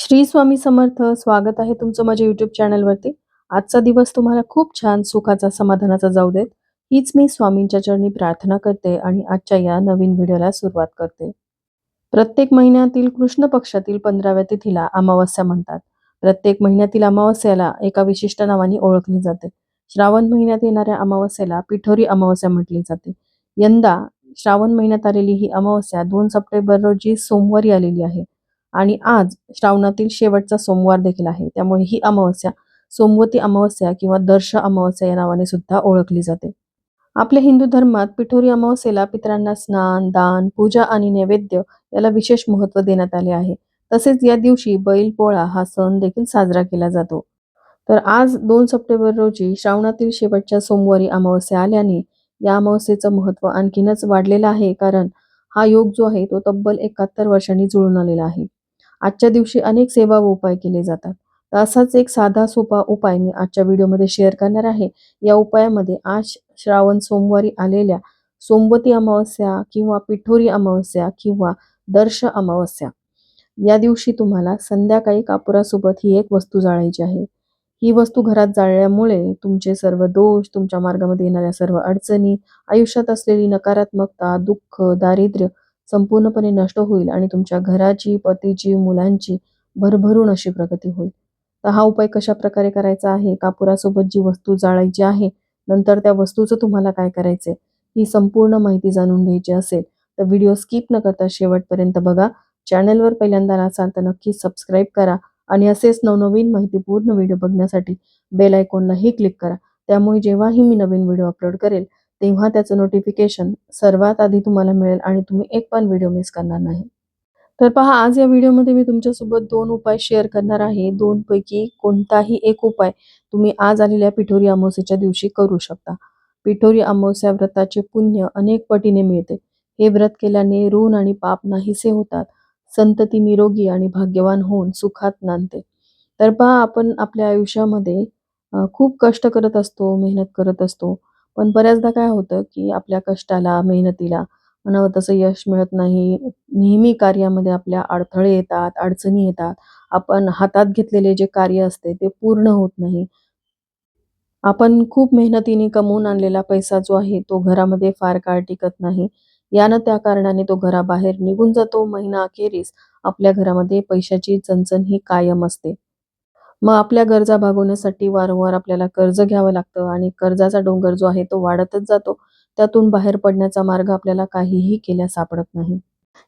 श्री स्वामी समर्थ स्वागत आहे तुमचं माझ्या युट्यूब चॅनलवरती आजचा दिवस तुम्हाला खूप छान सुखाचा समाधानाचा जाऊ देत. हीच मी स्वामींच्या चरणी प्रार्थना करते आणि आजच्या या नवीन व्हिडिओला सुरुवात करते. प्रत्येक महिन्यातील कृष्ण पक्षातील पंधराव्या तिथीला अमावस्या म्हणतात. प्रत्येक महिन्यातील अमावस्याला एका विशिष्ट नावाने ओळखली जाते. श्रावण महिन्यात येणाऱ्या अमावस्याला पिठोरी अमावस्या म्हटली जाते. यंदा श्रावण महिन्यात आलेली ही अमावस्या दोन सप्टेंबर रोजी सोमवारी आलेली आहे. आणि आज श्रावणातील शेवटचा सोमवार देखील आहे. त्यामुळे ही अमावस्या सोमवती अमावस्या किंवा दर्श अमावस्या या नावाने सुद्धा ओळखली जाते. आपल्या हिंदू धर्मात पिठोरी अमावस्येला पितरांना स्नान दान पूजा आणि नैवेद्य याला विशेष महत्त्व देण्यात आले आहे. तसेच या दिवशी बैल पोळा हा सण देखील साजरा केला जातो. तर आज दोन सप्टेंबर रोजी श्रावणातील शेवटच्या सोमवारी अमावस्या आल्याने या अमावस्येचं महत्त्व आणखीनच वाढलेलं आहे. कारण हा योग जो आहे तो तब्बल एकाहत्तर वर्षांनी जुळून आलेला आहे. आजच्या दिवशी अनेक सेवा व उपाय केले जातात. तर असाच एक साधा सोपा उपाय मी आजच्या व्हिडिओमध्ये शेअर करणार आहे. या उपायामध्ये आज श्रावण सोमवारी आलेल्या सोमवती अमावस्या किंवा पिठोरी अमावस्या किंवा दर्श अमावस्या. या दिवशी तुम्हाला संध्याकाळी कापुरासोबत ही एक वस्तू जाळायची आहे. ही वस्तू घरात जाळल्यामुळे तुमचे सर्व दोष तुमच्या मार्गामध्ये येणाऱ्या सर्व अडचणी आयुष्यात असलेली नकारात्मकता दुःख दारिद्र्य संपूर्णपणे नष्ट होईल आणि तुमच्या घराची पतीची मुलांची भरभरून अशी प्रगती होईल. तर हा उपाय कशा प्रकारे करायचा आहे? कापुरासोबत जी वस्तू जाळायची आहे नंतर त्या वस्तूचं तुम्हाला काय करायचंय? ही संपूर्ण माहिती जाणून घ्यायची असेल तर व्हिडिओ स्किप न करता शेवटपर्यंत बघा. चॅनलवर पहिल्यांदा असाल तर नक्की सबस्क्राईब करा आणि असेच नवनवीन माहितीपूर्ण व्हिडिओ बघण्यासाठी बेल आयकॉनलाही क्लिक करा. त्यामुळे जेव्हाही मी नवीन व्हिडिओ अपलोड करेल तेव्हा त्याचं नोटिफिकेशन सर्वात आधी तुम्हाला मिळेल आणि तुम्ही एक पण व्हिडिओ मिस करणार नाही. तर पहा आज या व्हिडिओमध्ये मी तुमच्यासोबत दोन उपाय शेअर करणार आहे. दोन पैकी कोणताही एक उपाय तुम्ही आज आलेल्या पिठोरी अमावस्येच्या दिवशी करू शकता. पिठोरी अमावस्या व्रताचे पुण्य अनेक पटीने मिळते. हे व्रत केल्याने ऋण आणि पाप नाहीसे होतात. संतती निरोगी आणि भाग्यवान होऊन सुखात नांदते. तर पहा आपण आपल्या आयुष्यामध्ये खूप कष्ट करत असतो मेहनत करत असतो. पण बऱ्याचदा काय होतं की आपल्या कष्टाला मेहनतीला म्हणावं तसं यश मिळत नाही. नेहमी कार्यामध्ये आपल्या अडथळे येतात अडचणी येतात. आपण हातात घेतलेले जे कार्य असते ते पूर्ण होत नाही. आपण खूप मेहनतीने कमवून आणलेला पैसा जो आहे तो घरामध्ये फार काळ टिकत नाही. यानं त्या कारणाने तो घराबाहेर निघून जातो. महिना अखेरीस आपल्या घरामध्ये पैशाची चणचण ही कायम असते. मग आपल्या गरजा भागवण्यासाठी वारंवार आपल्याला कर्ज घ्यावं लागतं आणि कर्जाचा डोंगर जो आहे तो वाढतच जातो. त्यातून बाहेर पडण्याचा मार्ग आपल्याला काहीही केल्यास सापडत नाही.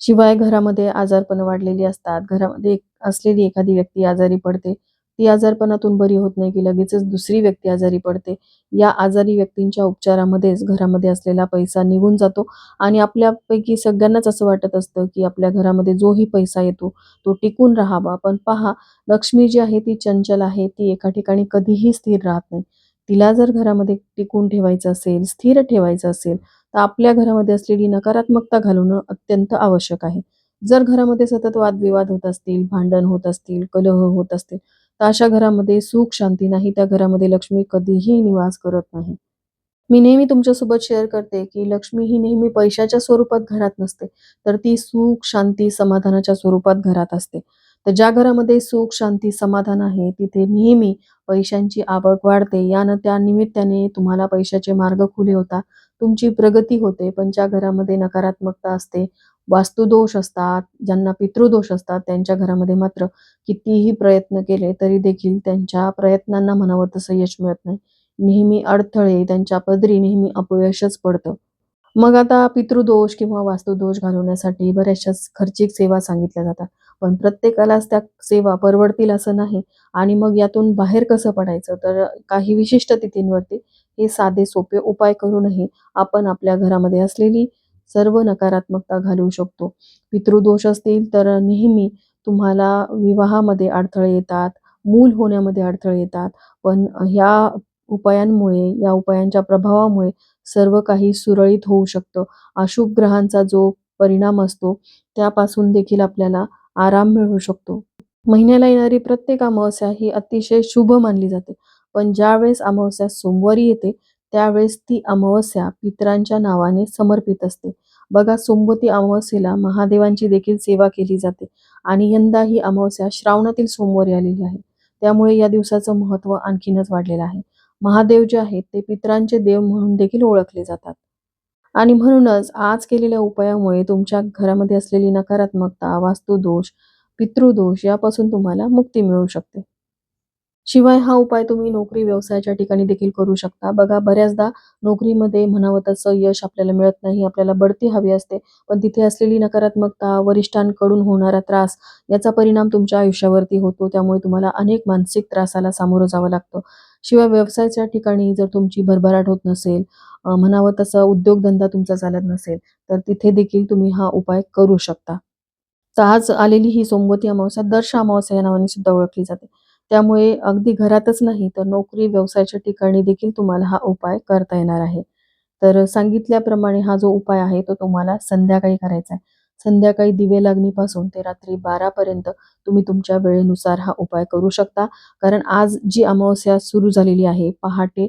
शिवाय घरामध्ये आजारपण वाढलेली असतात. घरामध्ये असलेली एखादी व्यक्ती आजारी पडते. ती आजारपणातून बरी होत नाही की लगेचच दुसरी व्यक्ती आजारी पडते. या आजारी व्यक्तींच्या उपचारामध्येच घरामध्ये असलेला पैसा निघून जातो आणि आपल्यापैकी सगळ्यांनाच असं वाटत असतं की आपल्या घरामध्ये जोही पैसा येतो तो टिकून राहावा. पण पहा लक्ष्मी जी आहे ती चंचल आहे ती एका ठिकाणी कधीही स्थिर राहत नाही. तिला जर घरामध्ये टिकून ठेवायचं असेल स्थिर ठेवायचं असेल तर आपल्या घरामध्ये असलेली नकारात्मकता घालवणं अत्यंत आवश्यक आहे. जर घरामध्ये सतत वादविवाद होत असतील भांडण होत असतील कलह होत असतील तर अशा घरामध्ये सुख शांती नाही. त्या घरामध्ये लक्ष्मी कधीही निवास करत नाही. मी नेहमी तुमच्यासोबत शेअर करते की लक्ष्मी ही नेहमी पैशाच्या स्वरूपात घरात नसते तर ती सुख शांती समाधानाच्या स्वरूपात घरात असते. तर ज्या घरामध्ये सुख शांती समाधान आहे तिथे नेहमी पैशांची आवक वाढते. यानं त्या निमित्ताने तुम्हाला पैशाचे मार्ग खुले होता तुमची प्रगती होते पण ज्या घरामध्ये नकारात्मकता असते वास्तुदोष असतात ज्यांना पितृदोष असतात त्यांच्या घरामध्ये मात्र कितीही प्रयत्न केले तरी देखील त्यांच्या प्रयत्नांना म्हणावं तसं यश मिळत नाही. नेहमी अडथळे त्यांच्या पदरी नेहमी अपयशच पडतं. मग आता पितृदोष किंवा वास्तुदोष घालवण्यासाठी बऱ्याचशा खर्चिक सेवा सांगितल्या जातात. पण प्रत्येकालाच त्या सेवा परवडतील असं नाही आणि मग यातून बाहेर कसं पडायचं? तर काही विशिष्ट तिथींवरती हे साधे सोपे उपाय करूनही आपण आपल्या घरामध्ये असलेली सर्व नकारात्मकता घालवू शकतो. पितृदोष असतील तर नेहमी तुम्हाला विवाहामध्ये अडथळे येतात मूल होण्यामध्ये अडथळे येतात. पण ह्या उपायांमुळे या उपायांच्या प्रभावामुळे सर्व काही सुरळीत होऊ शकतं. अशुभ ग्रहांचा जो परिणाम असतो त्यापासून देखील आपल्याला आराम मिळू शकतो. महिन्याला येणारी प्रत्येक अमावस्या ही अतिशय शुभ मानली जाते. पण ज्यावेळेस अमावस्या सोमवारी येते त्यावेळेस ती अमावस्या पितरांच्या नावाने समर्पित असते. बघा सोमवती अमावस्येला महादेवांची देखील सेवा केली जाते आणि यंदा ही अमावस्या श्रावणातील सोमवारी आलेली आहे. त्यामुळे या दिवसाचं महत्त्व आणखीनच वाढलेलं आहे. महादेव जे आहेत ते पितरांचे देव म्हणून देखील ओळखले जातात. आणि म्हणूनच आज केलेल्या उपायामुळे तुमच्या घरामध्ये असलेली नकारात्मकता वास्तुदोष पितृदोष यापासून तुम्हाला मुक्ती मिळू शकते. शिवाय हा उपाय तुम्ही नोकरी व्यवसायाच्या ठिकाणी देखील करू शकता. बघा बऱ्याचदा नोकरीमध्ये म्हणावं तसं यश आपल्याला मिळत नाही आपल्याला बढती हवी असते पण तिथे असलेली नकारात्मकता वरिष्ठांकडून होणारा त्रास याचा परिणाम तुमच्या आयुष्यावरती होतो. त्यामुळे तुम्हाला अनेक मानसिक त्रासाला सामोरं जावं लागतं. शिवाय व्यवसायाच्या ठिकाणी जर तुमची भरभराट होत नसेल म्हणावं तसं उद्योगधंदा तुमचा चालत नसेल तर तिथे देखील तुम्ही हा उपाय करू शकता. तर आज आलेली ही सोमवती अमावस्या दर्श अमावस्या या नावाने सुद्धा ओळखली जाते. त्यामुळे अगदी घरातच नाही तर नोकरी व्यवसायाच्या ठिकाणी देखील तुम्हाला हा उपाय करता येणार आहे. तर सांगितल्याप्रमाणे हा जो उपाय आहे तो तुम्हाला संध्याकाळी करायचा आहे. संध्याकाळी दिवे लागणीपासून ते रात्री बारापर्यंत तुम्ही तुमच्या वेळेनुसार हा उपाय करू शकता. कारण आज जी अमावस्या सुरू झालेली आहे पहाटे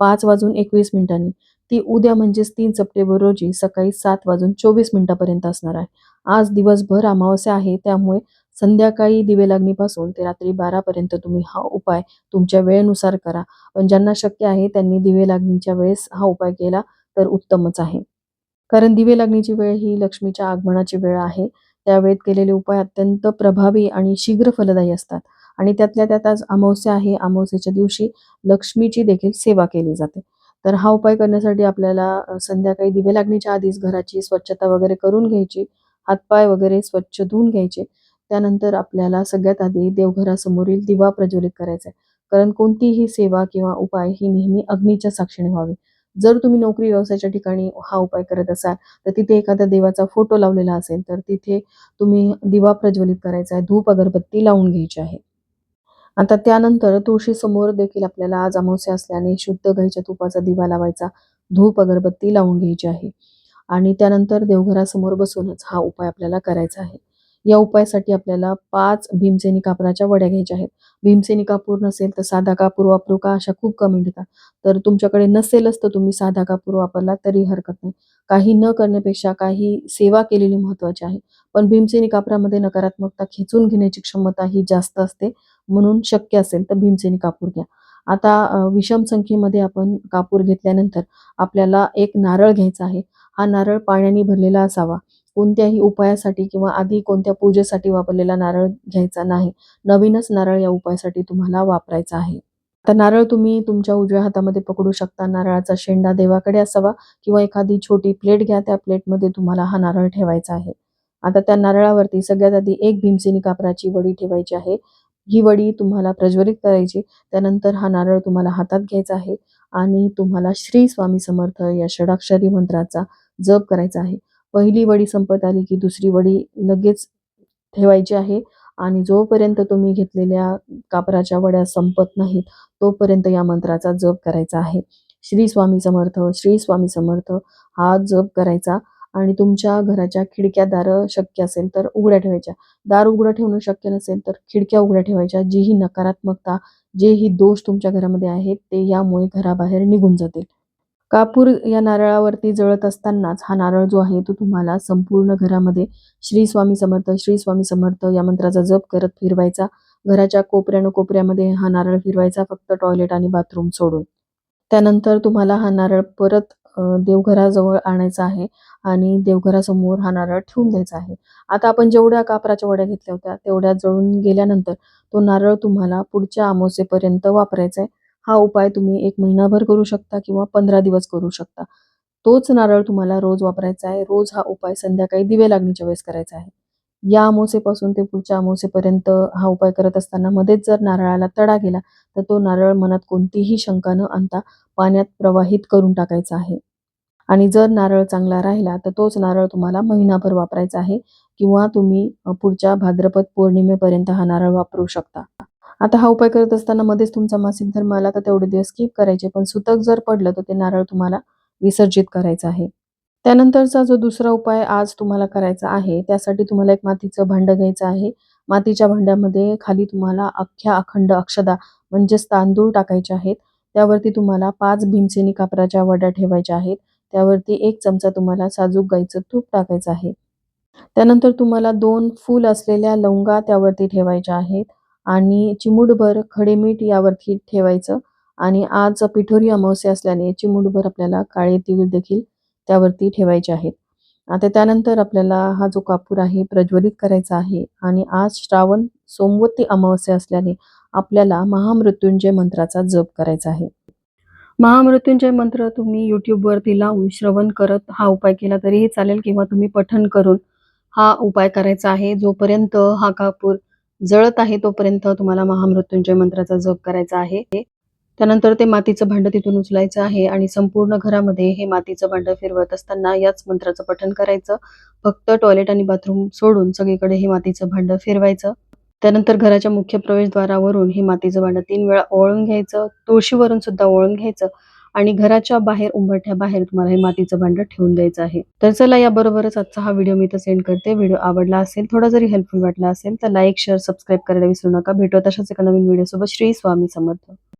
पाच वाजून एकवीस मिनिटांनी ती उद्या म्हणजेच तीन सप्टेंबर रोजी सकाळी सात वाजून चोवीस मिनिटापर्यंत असणार आहे. आज दिवसभर अमावस्या आहे त्यामुळे संध्याकाळी दिवे लागणीपासून ते रात्री बारापर्यंत तुम्ही हा उपाय तुमच्या वेळेनुसार करा. पण ज्यांना शक्य आहे त्यांनी दिवे लागणीच्या वेळेस हा उपाय केला तर उत्तमच आहे. कारण दिवे लागणीची वेळ ही लक्ष्मीच्या आगमनाची वेळ आहे. त्यावेळेत केलेले उपाय अत्यंत प्रभावी आणि शीघ्र फलदायी असतात. आणि त्यातल्या त्यात आज अमावस्या आहे. अमावस्येच्या दिवशी लक्ष्मीची देखील सेवा केली जाते. तर हा उपाय करण्यासाठी आपल्याला संध्याकाळी दिवे लागणीच्या आधीच घराची स्वच्छता वगैरे करून घ्यायची हातपाय वगैरे स्वच्छ धुवून घ्यायचे. त्यानंतर आपल्याला सगळ्यात आधी देवघरासमोरील दिवा प्रज्वलित करायचा आहे. कारण कोणतीही सेवा किंवा उपाय ही नेहमी अग्नीच्या साक्षीने व्हावी. जर तुम्ही नोकरी व्यवसायाच्या ठिकाणी हा उपाय करत असाल तर तिथे एखाद्या देवाचा फोटो लावलेला असेल तर तिथे तुम्ही दिवा प्रज्वलित करायचा आहे. धूप अगरबत्ती लावून घ्यायची आहे. आता त्यानंतर तुळशीसमोर देखील आपल्याला आज अमावस्या असल्याने शुद्ध गाईच्या तुपाचा दिवा लावायचा. धूप अगरबत्ती लावून घ्यायची आहे. आणि त्यानंतर देवघरासमोर बसूनच हा उपाय आपल्याला करायचा आहे. या उपायासाठी आपल्याला पाच भीमसेनी कापराच्या वड्या घ्यायच्या आहेत. भीमसेनी कापूर नसेल तर साधा कापूर वापरू का? अशा खूप कमेंट येतात. तर तुमच्याकडे नसेलच तर तुम्ही साधा कापूर वापरला तरी हरकत नाही. काही न करण्यापेक्षा काही सेवा केलेली महत्वाची आहे. पण भीमसेनी कापरामध्ये नकारात्मकता खेचून घेण्याची क्षमता ही जास्त असते. म्हणून शक्य असेल तर भीमसेनी कापूर घ्या. आता विषम संख्येमध्ये आपण कापूर घेतल्यानंतर आपल्याला एक नारळ घ्यायचा आहे. हा नारळ पाण्याने भरलेला असावा. कोणत्याही उपायासाठी किंवा आधी कोणत्या पूजेसाठी वापरलेला नारळ घ्यायचा नाही. नवीनच नारळ या उपायासाठी तुम्हाला वापरायचा आहे. आता नारळ तुम्ही तुमच्या उजव्या हातामध्ये पकडू शकता. नारळाचा शेंडा देवाकडे असावा किंवा एखादी छोटी प्लेट घ्या. त्या प्लेटमध्ये तुम्हाला हा नारळ ठेवायचा आहे. आता त्या नारळावरती सगळ्यात आधी एक भीमसेनी कापराची वडी ठेवायची आहे. ही वडी तुम्हाला प्रज्वलित करायची. त्यानंतर हा नारळ तुम्हाला हातात घ्यायचा आहे. आणि तुम्हाला श्री स्वामी समर्थ या षडाक्षरी मंत्राचा जप करायचा आहे. पहिली वडी संपत आली की दुसरी वडी लगेच ठेवायची आहे. आणि जोपर्यंत तुम्ही घेतलेल्या कापराच्या वड्या संपत नाहीत तोपर्यंत या मंत्राचा जप करायचा आहे. श्री स्वामी समर्थ श्री स्वामी समर्थ हा जप करायचा. आणि तुमच्या घराच्या खिडक्या दार शक्य असेल तर उघड्या ठेवायच्या. दार उघडं ठेवणं शक्य नसेल तर खिडक्या उघड्या ठेवायच्या. जी ही नकारात्मकता जे ही दोष तुमच्या घरामध्ये आहेत ते यामुळे घराबाहेर निघून जातील. कापूर या नारळावरती जळत असतानाच हा नारळ जो आहे तो तुम्हाला संपूर्ण घरामध्ये श्री स्वामी समर्थ श्री स्वामी समर्थ या मंत्राचा जप करत फिरवायचा. घराच्या कोपऱ्यानं कोपऱ्यामध्ये हा नारळ फिरवायचा फक्त टॉयलेट आणि बाथरूम सोडून. त्यानंतर तुम्हाला हा नारळ परत देवघराजवळ आणायचा आहे आणि देवघरासमोर हा नारळ ठेवून द्यायचा आहे. आता आपण जेवढ्या कापराच्या वड्या घेतल्या होत्या तेवढ्या जळून गेल्यानंतर तो नारळ तुम्हाला पुढच्या अमावस्येपर्यंत वापरायचा आहे. हा उपाय तुम्ही एक महिनाभर करू शकता किंवा पंधरा दिवस करू शकता. तोच नारळ तुम्हाला रोज वापरायचा आहे. रोज हा उपाय संध्याकाळी दिवे लागणीच्या वेळेस करायचा आहे. या अमोसेपासून ते पुढच्या अमोसेपर्यंत हा उपाय करत असताना मध्येच जर नारळाला तडा गेला तर तो नारळ मनात कोणतीही शंका न आणता पाण्यात प्रवाहित करून टाकायचा आहे. आणि जर नारळ चांगला राहिला तर तोच नारळ तुम्हाला महिनाभर वापरायचा आहे किंवा तुम्ही पुढच्या भाद्रपद पौर्णिमेपर्यंत हा नारळ वापरू शकता. आता हा उपाय करत असताना मध्येच तुमचा मासिक धर्म आला तर तेवढे दिवस स्किप करायचे. पण सुतक जर पडलं तर ते नारळ तुम्हाला विसर्जित करायचं आहे. त्यानंतरचा जो दुसरा उपाय आज तुम्हाला करायचा आहे त्यासाठी तुम्हाला एक मातीचं भांडं घ्यायचं आहे. मातीच्या भांड्यामध्ये खाली तुम्हाला अख्ख्या अखंड अक्षदा म्हणजेच तांदूळ टाकायचे आहेत. त्यावरती तुम्हाला पाच भीमसेनी कापराच्या वड्या ठेवायच्या आहेत. त्यावरती एक चमचा तुम्हाला साजूक गाईचं तूप टाकायचं आहे. त्यानंतर तुम्हाला दोन फूल असलेल्या लवंगा त्यावरती ठेवायच्या आहेत. आणि चिमूटभर खडे मीठ यावरती ठेवायचं. आणि आज पिठोरी अमावस्या असल्याने चिमूटभर आपल्याला काळे तीळ देखील त्यावरती ठेवायचे आहेत. आता त्यानंतर आपल्याला हा जो कापूर आहे प्रज्वलित करायचा आहे. आणि आज श्रावण सोमवती अमावस्या असल्याने आपल्याला महामृत्युंजय मंत्राचा जप करायचा आहे. महामृत्युंजय मंत्र तुम्ही यूट्यूबवरती लावून श्रवण करत हा उपाय केला तरीही चालेल किंवा तुम्ही पठण करून हा उपाय करायचा आहे. जोपर्यंत हा कापूर जळत आहे तोपर्यंत तुम्हाला महामृत्युंजय मंत्राचा जप करायचा आहे. त्यानंतर ते मातीचं भांड तिथून उचलायचं आहे आणि संपूर्ण घरामध्ये हे मातीचं भांड फिरवत असताना याच मंत्राचं पठण करायचं. फक्त टॉयलेट आणि बाथरूम सोडून सगळीकडे हे मातीचं भांड फिरवायचं. त्यानंतर घराच्या मुख्य प्रवेशद्वारावरून हे मातीचं भांड तीन वेळा ओळून घ्यायचं. तुळशीवरून सुद्धा ओळून घ्यायचं. आणि घराच्या बाहेर उंबरठ्या बाहेर तुम्हाला हे मातीचं भांडं ठेवून द्यायचं आहे. तर चला याबरोबरच आजचा हा व्हिडिओ मी तर सेंड करते. व्हिडिओ आवडला असेल थोडा जरी हेल्पफुल वाटला असेल तर लाईक शेअर सबस्क्राईब करायला विसरू नका. भेटू तशाच एका नवीन व्हिडिओ सोबत. श्री स्वामी समर्थ.